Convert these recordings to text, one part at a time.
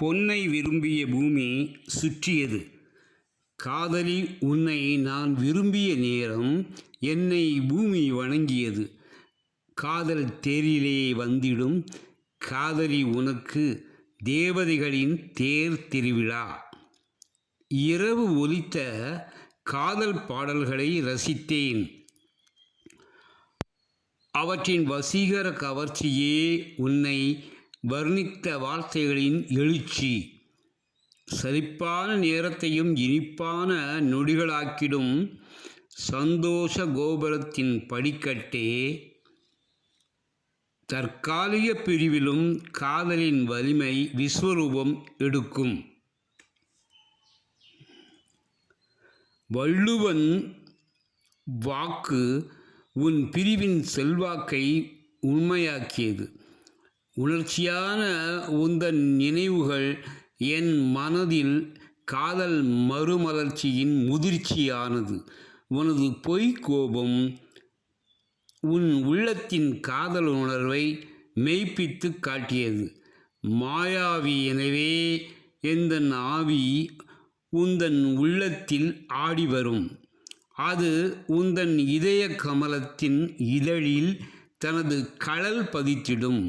பொன்னை விரும்பிய பூமி சுற்றியது. காதலி உன்னை நான் விரும்பிய நேரம் என்னை பூமி வணங்கியது. காதல் தேரிலே வந்திடும். காதலி உனக்கு தேவதைகளின் தேர் திருவிழா. இரவு ஒலித்த காதல் பாடல்களை ரசித்தேன். அவற்றின் வசீகர கவர்ச்சியே உன்னை வர்ணித்த வார்த்தைகளின் எழுச்சி சரிப்பான நேரத்தையும் இனிப்பான நொடிகளாக்கிடும் சந்தோஷ கோபுரத்தின் படிக்கட்டே தற்காலிக பிரிவிலும் காதலின் வலிமை விஸ்வரூபம் எடுக்கும். வள்ளுவன் வாக்கு உன் பிரிவின் செல்வாக்கை உண்மையாக்கியது. உணர்ச்சியான உந்தன் நினைவுகள் என் மனதில் காதல் மறுமலர்ச்சியின் முதிர்ச்சியானது. உனது பொய் கோபம் உன் உள்ளத்தின் காதல் உணர்வை மெய்ப்பித்து காட்டியது. மாயாவி எனவே எந்தன் ஆவி உந்தன் உள்ளத்தில் ஆடி வரும். அது உந்தன் இதய கமலத்தின் இதழில் தனது கழல் பதித்திடும்.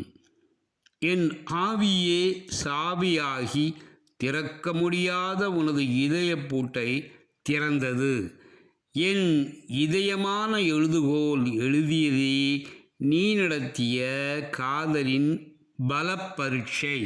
என் ஆவியே சாவியாகி திறக்க முடியாத உனது இதய பூட்டை திறந்தது. என் இதயமான எழுதுகோல் எழுதியதே நீ நடத்திய காதலின் பல பரீட்சை